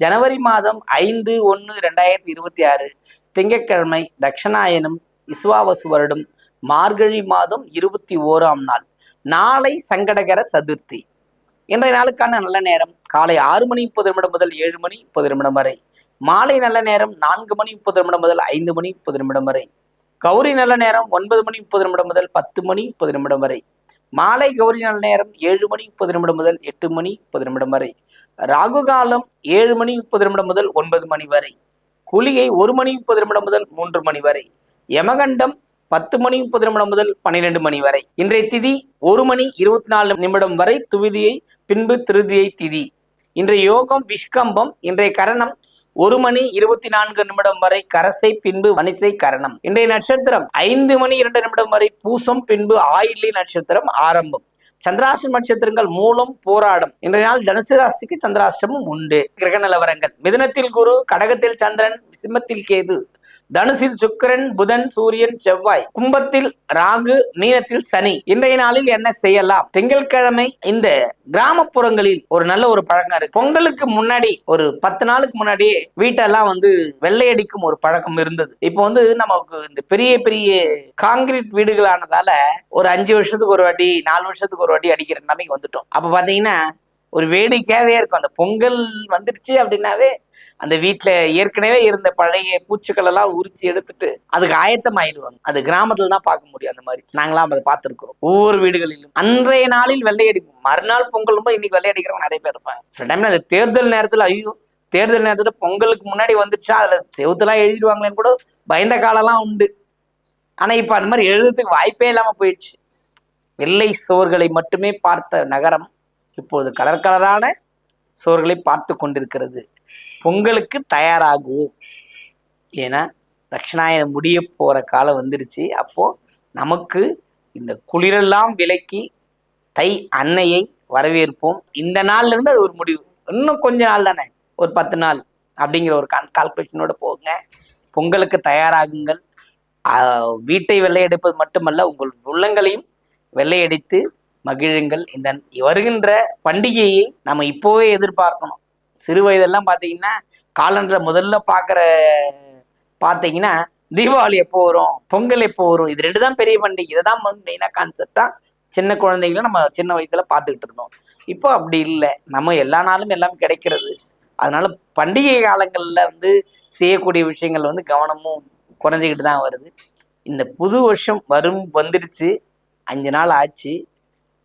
ஜனவரி மாதம் ஐந்து ஒன்று ரெண்டாயிரத்தி இருபத்தி ஆறு திங்கட்கிழமை தட்சணாயனம் இஸ்வாவசு வருடம் மார்கழி மாதம் இருபத்தி ஓராம் நாள் நாளை சங்கடகர சதுர்த்தி. இன்றைய நாளுக்கான நல்ல நேரம் காலை ஆறு மணி முப்பது நிமிடம் முதல் ஏழு மணி முப்பது நிமிடம் வரை. மாலை நல்ல நேரம் நான்கு மணி முப்பது நிமிடம் முதல் ஐந்து மணி முப்பது நிமிடம் வரை. கௌரி நல்ல நேரம் ஒன்பது மணி முப்பது நிமிடம் முதல் பத்து மணி முப்பது நிமிடம் வரை. மாலை கௌரி நல்ல நேரம் ஏழு மணி முப்பது நிமிடம் முதல் எட்டு மணி முப்பது நிமிடம் வரை. ராகு காலம் ஏழு மணி முப்பது நிமிடம் முதல் ஒன்பது மணி வரை. குளிகை ஒரு மணி முப்பது நிமிடம் முதல் மூன்று மணி வரை. யமகண்டம் பத்து மணி முப்பது நிமிடம் முதல் பன்னிரெண்டு மணி வரை. இன்றைய திதி ஒரு மணி இருபத்தி நாலு நிமிடம் வரை. துவிதியை பின்பு திருதியை திதி. இன்றைய யோகம் விஷ்கம்பம் இன்றைய கரணம் ஒரு மணி இருபத்தி நான்கு நிமிடம் வரை கரசை பின்பு வனிசை கரணம். இன்றைய நட்சத்திரம் ஐந்து மணி இரண்டு நிமிடம் வரை பூசம் பின்பு ஆயில்லி நட்சத்திரம் ஆரம்பம். சந்திராசிரம நட்சத்திரங்கள் மூலம் போராடும். இன்றைய நாள் தனுசு ராசிக்கு சந்திராஷ்டமும் உண்டு. கிரக நிலவரங்கள் மிதனத்தில் குரு கடகத்தில் சந்திரன் சிம்மத்தில் கேது. தனுசில் சுக்கிரன் புதன் சூரியன் செவ்வாய். கும்பத்தில் ராகு மீனத்தில் சனி. இன்றைய நாளில் என்ன செய்யலாம்? திங்கட்கிழமை இந்த கிராமப்புறங்களில் ஒரு நல்ல ஒரு பழக்கம் இருக்கு. பொங்கலுக்கு முன்னாடி ஒரு பத்து நாளுக்கு முன்னாடியே வீட்டெல்லாம் வந்து வெள்ளையடிக்கும் ஒரு பழக்கம் இருந்தது. இப்போ வந்து நமக்கு இந்த பெரிய பெரிய காங்கிரீட் வீடுகளானதால ஒரு அஞ்சு வருஷத்துக்கு ஒரு வாட்டி நாலு வருஷத்துக்கு ஒரு வாட்டி அடிக்கிற நிலைமைக்கு வந்துட்டோம். அப்ப பாத்தீங்கன்னா ஒரு வேடிக்கையாவே இருக்கும். அந்த பொங்கல் வந்துடுச்சு அப்படின்னாவே அந்த வீட்டுல ஏற்கனவே இருந்த பழைய பூச்சிகள் எல்லாம் உரிச்சு எடுத்துட்டு அதுக்கு ஆயத்தம் ஆயிடுவாங்க அது கிராமத்துல தான் பார்க்க முடியும் அந்த மாதிரி. நாங்களாம் அதை பார்த்துருக்கிறோம். ஒவ்வொரு வீடுகளிலும். அன்றைய நாளில் வெள்ளையடிக்கும் மறுநாள் பொங்கலும் போது இன்னைக்கு வெள்ளையடிக்கிறவங்க நிறைய பேர் இருப்பாங்க. சில டைம்ல அந்த தேர்தல் நேரத்துல ஐயோ தேர்தல் நேரத்துல பொங்கலுக்கு முன்னாடி வந்துச்சா அதுல செவுத்தெல்லாம் எழுதிடுவாங்களேன்னு கூட பயந்த காலம்லாம் உண்டு. ஆனா இப்ப அந்த மாதிரி எழுதுறதுக்கு வாய்ப்பே இல்லாம போயிடுச்சு. வெள்ளை சுவர்களை மட்டுமே பார்த்த நகரம் இப்பொழுது கலர் கலரான சுவர்களை பார்த்து கொண்டிருக்கிறது. பொங்கலுக்கு தயாராகுவோம். ஏன்னா தட்சிணாயனம் முடிய போற காலம் வந்துடுச்சு அப்போ நமக்கு இந்த குளிரெல்லாம் விலக்கி தை அன்னையை வரவேற்போம். இந்த நாள்ல இருந்து அது ஒரு முடிவு. இன்னும் கொஞ்ச நாள் தானே? ஒரு பத்து நாள் அப்படிங்கிற ஒரு கால் கால்குலேஷனோட போங்க. பொங்கலுக்கு தயாராகுங்கள். வீட்டை வெள்ளையடிப்பது மட்டுமல்ல உங்கள் உள்ளங்களையும் வெள்ளையடித்து மகிழுங்கள். இந்த வருகின்ற பண்டிகையை நம்ம இப்போவே எதிர்பார்க்கணும். சிறு வயதெல்லாம் பார்த்தீங்கன்னா காலண்டரை முதல்ல பார்க்குற பார்த்தீங்கன்னா தீபாவளி எப்போ வரும் பொங்கல் எப்போ வரும் இது ரெண்டு தான் பெரிய பண்டிகை. இதை தான் மெயினாக கான்செப்டாக சின்ன குழந்தைகளை நம்ம சின்ன வயசுல பார்த்துக்கிட்டு இருந்தோம். இப்போ அப்படி இல்லை. நம்ம எல்லா நாளும் எல்லாம் கிடைக்கிறது. அதனால பண்டிகை காலங்களில் வந்து செய்யக்கூடிய விஷயங்கள் வந்து கவனமும் குறைஞ்சிக்கிட்டு தான் வருது. இந்த புது வருஷம் வரும் வந்துடுச்சு. அஞ்சு நாள் ஆச்சு.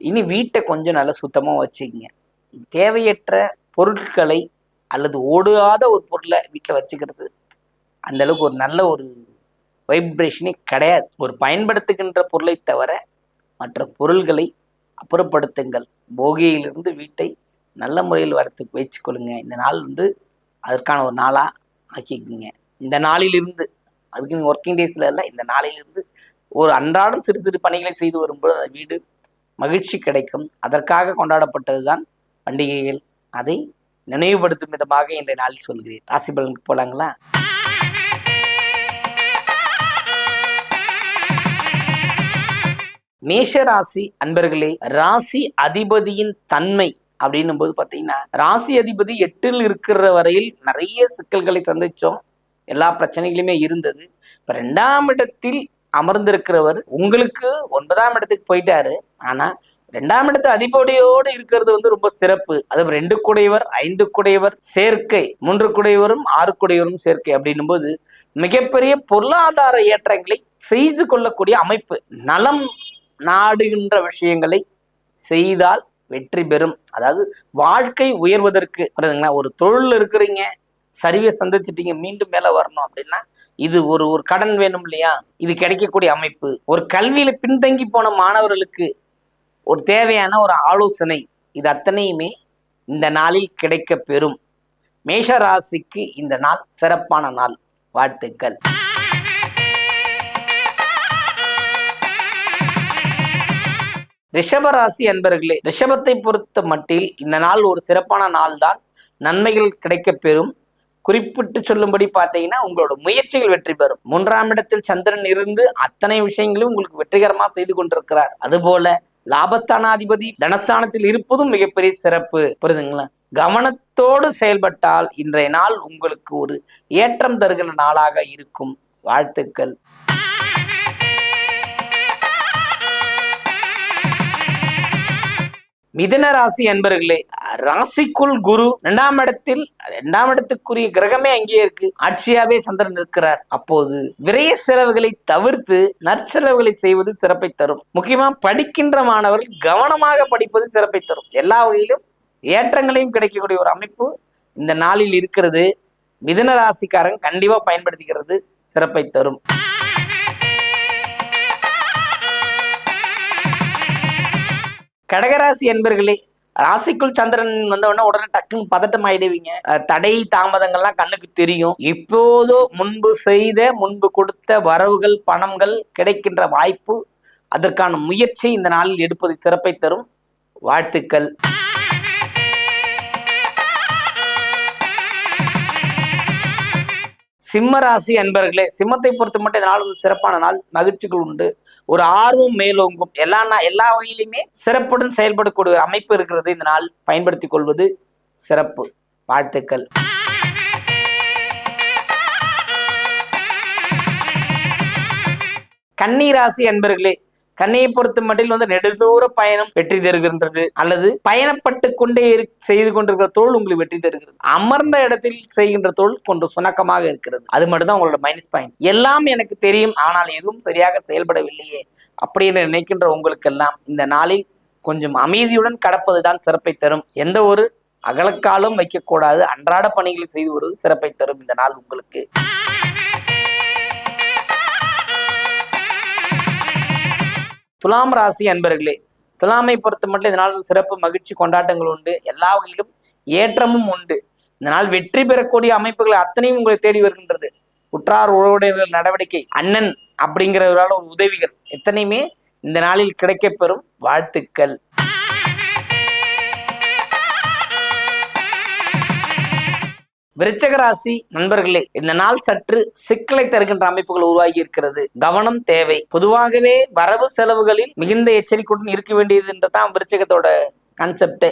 இனி வீட்டை கொஞ்சம் நல்லா சுத்தமாக வச்சுக்கிங்க. தேவையற்ற பொருட்களை அல்லது ஓடாத ஒரு பொருளை வீட்டில் வச்சுக்கிறது அந்த அளவுக்கு ஒரு நல்ல ஒரு வைப்ரேஷனே கிடையாது. ஒரு பயன்படுத்துகின்ற பொருளை தவிர மற்ற பொருள்களை அப்புறப்படுத்துங்கள். போகியிலிருந்து வீட்டை நல்ல முறையில் வளர்த்து வச்சுக்கொள்ளுங்க இந்த நாள் வந்து அதற்கான ஒரு நாளாக ஆக்கிக்குங்க. இந்த நாளிலிருந்து அதுக்கு ஒர்க்கிங் டேஸில் இல்லை இந்த நாளிலிருந்து ஒரு அன்றாடம் சிறு சிறு பணிகளை செய்து வரும்போது அந்த வீடு மகிழ்ச்சி கிடைக்கும். அதற்காக கொண்டாடப்பட்டது தான் பண்டிகைகள் அதை நினைவுபடுத்தும் விதமாக இன்றைய நாளில் சொல்கிறேன். ராசி பலனுக்கு போலாங்களா? மேஷ ராசி அன்பர்களே ராசி அதிபதியின் தன்மை அப்படின்னும் போது பார்த்தீங்கன்னா ராசி அதிபதி எட்டில் இருக்கிற வரையில் நிறைய சிக்கல்களை சந்திச்சோம் எல்லா பிரச்சனைகளுமே இருந்தது. இப்போ ரெண்டாம் இடத்தில் அமர்ந்திருக்கிறவர் உங்களுக்கு ஒன்பதாம் இடத்துக்கு போயிட்டாரு. ஆனா ரெண்டாம் இடத்து அதிபதியோடு இருக்கிறது வந்து ரொம்ப சிறப்பு. அது ரெண்டு குடையவர் ஐந்து குடையவர் சேர்க்கை மூன்று குடையவரும் ஆறு குடையவரும் சேர்க்கை அப்படின்னும் போது மிகப்பெரிய பொருளாதார ஏற்றங்களை செய்து கொள்ளக்கூடிய அமைப்பு. நலம் நாடுகின்ற விஷயங்களை செய்தால் வெற்றி பெறும். அதாவது வாழ்க்கை உயர்வதற்கு புரியுதுங்களா? ஒரு தொழில் இருக்கிறீங்க சரிவை சந்திச்சிட்டீங்க மீண்டும் மேல வரணும் அப்படின்னா இது ஒரு ஒரு கடன் வேணும் இல்லையா? இது கிடைக்கக்கூடிய அமைப்பு. ஒரு கல்வியில பின்தங்கி போன மாணவர்களுக்கு ஒரு தேவையான ஒரு ஆலோசனை இது அத்தனையுமே இந்த நாளில் கிடைக்க பெறும் மேஷ ராசிக்கு இந்த நாள் சிறப்பான நாள். வாழ்த்துக்கள். ரிஷபராசி அன்பர்களே ரிஷபத்தை பொறுத்த மட்டில் இந்த நாள் ஒரு சிறப்பான நாள் தான். நன்மைகள் கிடைக்க பெறும் குறிப்பிட்டு சொல்லும்படி பார்த்தீங்கன்னா உங்களோட முயற்சிகள் வெற்றி பெறும். மூன்றாம் இடத்தில் சந்திரன் இருந்து அத்தனை விஷயங்களும் உங்களுக்கு வெற்றிகரமாக செய்து கொண்டிருக்கிறார். அதுபோல லாபஸ்தானாதிபதி தனஸ்தானத்தில் இருப்பதும் மிகப்பெரிய சிறப்பு. புரியுதுங்களா? கவனத்தோடு செயல்பட்டால் இன்றைய நாள் உங்களுக்கு ஒரு ஏற்றம் தருகிற நாளாக இருக்கும். வாழ்த்துக்கள். மிதுன ராசி அன்பர்களே ராசிக்குள் குரு இரண்டாம் இடத்தில் இரண்டாம் இடத்துக்குரிய கிரகமே அங்கேயே இருக்கு. ஆட்சியாவே சந்திரன் இருக்கிறார். அப்போது விரைய செலவுகளை தவிர்த்து நற்செலவுகளை செய்வது சிறப்பை தரும். முக்கியமா படிக்கின்ற மாணவர்கள் கவனமாக படிப்பது சிறப்பை தரும். எல்லா வகையிலும் ஏற்றங்களையும் கிடைக்கக்கூடிய ஒரு அமைப்பு இந்த நாளில் இருக்கிறது. மிதுன ராசிக்காரங்க கண்டிப்பா பயன்படுத்திக்கிறது சிறப்பை தரும். கடகராசி என்பர்களே ராசிக்குள் சந்திரன் வந்த உடனே உடனே டக்குன்னு பதட்டம் ஆயிடுவீங்க. தடை தாமதங்கள்லாம் கண்ணுக்கு தெரியும். இப்போதோ முன்பு செய்த முன்பு கொடுத்த வரவுகள் பணங்கள் கிடைக்கின்ற வாய்ப்பு அதற்கான முயற்சி இந்த நாளில் எடுப்பது சிறப்பை தரும். வாழ்த்துக்கள். சிம்ம ராசி அன்பர்களே சிம்மத்தை பொறுத்த மட்டும் இதனால் வந்து ஒரு சிறப்பான நாள் மகிழ்ச்சிகள் உண்டு. ஒரு ஆர்வம் மேலோங்கும். எல்லா எல்லா வகையிலுமே சிறப்புடன் செயல்படக்கூடிய ஒரு அமைப்பு இருக்கிறது இந்த நாள். பயன்படுத்திக் கொள்வது சிறப்பு. வாழ்த்துக்கள். கன்னி ராசி அன்பர்களே கண்ணையை பொறுத்த மட்டில் வந்து நெடுதூர பயணம் வெற்றி தருகின்றது அல்லது பயணப்பட்டு கொண்டே செய்து கொண்டிருக்கிற தோல் உங்களுக்கு வெற்றி தருகிறது. அமர்ந்த இடத்தில் செய்கின்ற தோல் கொஞ்சம் சுணக்கமாக இருக்கிறது. அது மட்டும்தான் உங்களோட மைனஸ் பாயிண்ட் எல்லாம் எனக்கு தெரியும் ஆனால் எதுவும் சரியாக செயல்படவில்லையே அப்படின்னு நினைக்கின்ற உங்களுக்கெல்லாம் இந்த நாளில் கொஞ்சம் அமைதியுடன் கடப்பதுதான் சிறப்பை தரும். எந்த ஒரு அகலக்காலும் வைக்கக்கூடாது. அன்றாட பணிகளை செய்து வருவது சிறப்பை தரும் இந்த நாள் உங்களுக்கு. துலாம் ராசி அன்பர்களே துலாமை பொறுத்த மட்டும் இந்த சிறப்பு மகிழ்ச்சி கொண்டாட்டங்கள் உண்டு. எல்லா வகையிலும் ஏற்றமும் உண்டு. இதனால் வெற்றி பெறக்கூடிய அமைப்புகள் அத்தனையும் உங்களை தேடி வருகின்றது. உற்றார் உறவுடையவர்கள் நடவடிக்கை அண்ணன் அப்படிங்கிறவரால் ஒரு உதவிகள் எத்தனையுமே இந்த நாளில் கிடைக்கப்பெறும் வாழ்த்துக்கள். விருச்சகராசி நண்பர்களே இந்த நாள் சற்று சிக்கலை தருகின்ற அமைப்புகள் உருவாகி இருக்கிறது. கவனம் தேவை. பொதுவாகவே வரவு செலவுகளில் மிகுந்த எச்சரிக்கையுடன் இருக்க வேண்டியது என்றுதான் விருச்சகத்தோட கான்செப்ட்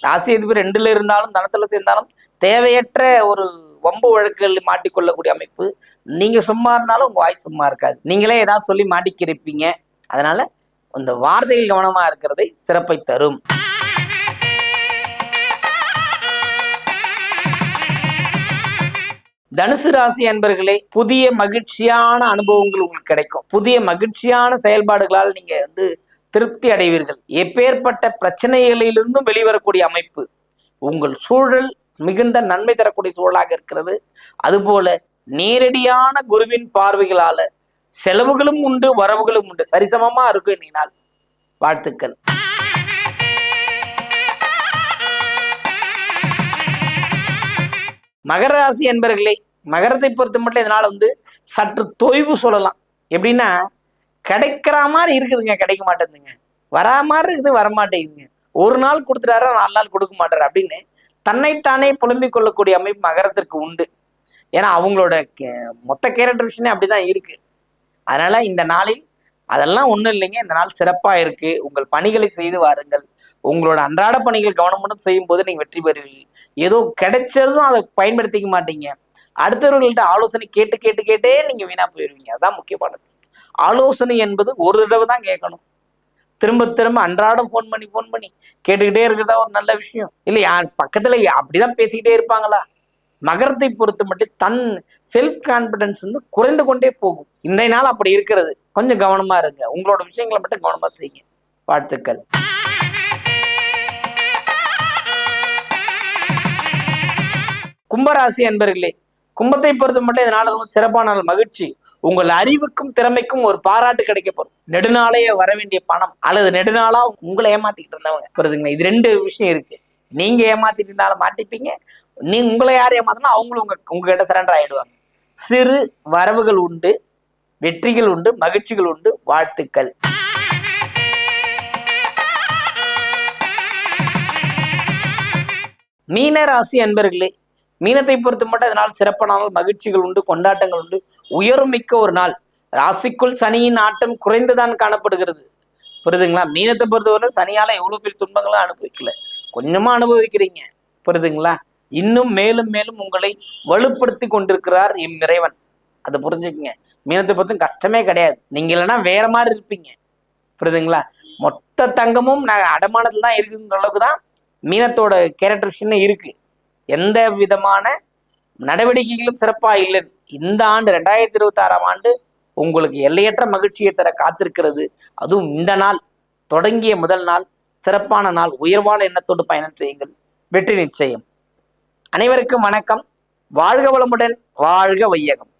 ராசி அதிபர் ரெண்டுல இருந்தாலும் தனத்துல இருந்தாலும் தேவையற்ற ஒரு வம்பு வழக்குகளில் மாட்டிக்கொள்ளக்கூடிய அமைப்பு. நீங்க சும்மா இருந்தாலும் உங்க வாய் சும்மா இருக்காது. நீங்களே ஏதாவது சொல்லி மாட்டிக்கிருப்பீங்க. அதனால இந்த வார்த்தைகள் கவனமா இருக்கிறதை சிறப்பை தரும். தனுசு ராசி அன்பர்களே புதிய மகிழ்ச்சியான அனுபவங்கள் உங்களுக்கு கிடைக்கும். புதிய மகிழ்ச்சியான செயல்பாடுகளால் நீங்க வந்து திருப்தி அடைவீர்கள். எப்பேற்பட்ட பிரச்சனைகளிலிருந்தும் வெளிவரக்கூடிய அமைப்பு. உங்கள் சூழல் மிகுந்த நன்மை தரக்கூடிய சூழலாக இருக்கிறது. அதுபோல நேரடியான குருவின் பார்வைகளால செலவுகளும் உண்டு வரவுகளும் உண்டு. சரிசமமா இருக்கும் இன்னைக்கு வாழ்த்துக்கள். மகர ராசி என்பர்களே மகரத்தை பொறுத்த மட்டும் இதனால வந்து சற்று தொய்வு சொல்லலாம். எப்படின்னா கிடைக்கிற மாதிரி இருக்குதுங்க கிடைக்க மாட்டேங்குதுங்க. வரா மாதிரி இருக்குது வர மாட்டேங்குதுங்க ஒரு நாள் கொடுத்துட்டாரா நாலு நாள் கொடுக்க மாட்டாரு அப்படின்னு தன்னைத்தானே புலம்பிக் கொள்ளக்கூடிய அமைப்பு மகரத்திற்கு உண்டு. ஏன்னா அவங்களோட கே- மொத்த கேரக்டர் விஷயமே அப்படிதான் இருக்கு. அதனால இந்த நாளில் அதெல்லாம் ஒண்ணும் இல்லைங்க. இந்த நாள் சிறப்பாக இருக்கு. உங்கள் பணிகளை செய்து வாருங்கள். உங்களோட அன்றாட பணிகள் கவனமுடன் செய்யும் போது நீங்க வெற்றி பெறுவீர்கள் ஏதோ கிடைச்சதும் அதை பயன்படுத்திக்க மாட்டீங்க. அடுத்தவர்கள்ட்ட ஆலோசனை கேட்டு கேட்டு கேட்டே நீங்க வீணா போயிருவீங்க. அதான் முக்கியமான ஆலோசனை என்பது ஒரு தடவை தான் கேட்கணும். திரும்ப திரும்ப அன்றாடம் ஃபோன் பண்ணி ஃபோன் பண்ணி கேட்டுக்கிட்டே இருக்கிறதா ஒரு நல்ல விஷயம். இல்லை யார் பக்கத்துல அப்படிதான் பேசிக்கிட்டே இருப்பாங்களா? மகரத்தை பொறுத்த மட்டும் தன் செல்ஃப் கான்பிடன்ஸ் வந்து குறைந்து கொண்டே போகும். இந்த நாள் அப்படி இருக்கிறது. கொஞ்சம் கவனமா இருங்க. உங்களோட விஷயங்களை மட்டும் கவனமா செய்யுங்க. வாழ்த்துக்கள். கும்பராசி அன்பர்களே கும்பத்தை பொறுத்த மட்டும் இதனால ரொம்ப சிறப்பான நாள் மகிழ்ச்சி. உங்கள் அறிவுக்கும் திறமைக்கும் ஒரு பாராட்டு கிடைக்க போறோம் நெடுநாளையே வர வேண்டிய பணம் அல்லது நெடுநாளா உங்களை ஏமாத்திக்கிட்டு இருந்தவங்க. புரியுதுங்களா? இது ரெண்டு விஷயம் இருக்கு. நீங்க ஏமாத்திட்டுனாலும் மாட்டிப்பீங்க. நீ உங்களை யார் ஏமாத்தினா அவங்களும் உங்க உங்ககிட்ட சரண்டர் ஆயிடுவாங்க. சிறு வரவுகள் உண்டு வெற்றிகள் உண்டு மகிழ்ச்சிகள் உண்டு வாழ்த்துக்கள். மீன ராசி அன்பர்களே மீனத்தை பொறுத்து மட்டும் அதனால் சிறப்பான நாள் மகிழ்ச்சிகள் உண்டு கொண்டாட்டங்கள் உண்டு. உயர்மிக்க ஒரு நாள். ராசிக்குள் சனியின் ஆட்டம் குறைந்துதான் காணப்படுகிறது. புரியுதுங்களா மீனத்தை பொறுத்தவரை சனியால எவ்வளவு பெரிய துன்பங்களும் அனுபவிக்கல. கொஞ்சமா அனுபவிக்கிறீங்க. புரியுதுங்களா இன்னும் மேலும் மேலும் உங்களை வலுப்படுத்தி கொண்டிருக்கிறார் எம் இறைவன். அதை புரிஞ்சுக்கங்க. மீனத்தை பொறுத்தும் கஷ்டமே கிடையாது. நீங்க இல்லைன்னா வேற மாதிரி இருப்பீங்க. புரியுதுங்களா மொத்த தங்கமும் நான் அடமானத்துல தான் இருக்குங்கிற அளவுக்கு தான் மீனத்தோட கேரக்டர் இருக்கு. எந்த விதமான நடவடிக்கைகளும் சிறப்பா இல்லை. இந்த ஆண்டு ரெண்டாயிரத்தி இருபத்தி ஆறாம் ஆண்டு உங்களுக்கு எல்லையற்ற மகிழ்ச்சியை தர காத்திருக்கிறது. அதுவும் இந்த நாள் தொடங்கிய முதல் நாள் சிறப்பான நாள் உயர்வான எண்ணத்தோடு பயணம் செய்யுங்கள். வெற்றி நிச்சயம். அனைவருக்கும் வணக்கம். வாழ்க வளமுடன் வாழ்க வையகம்.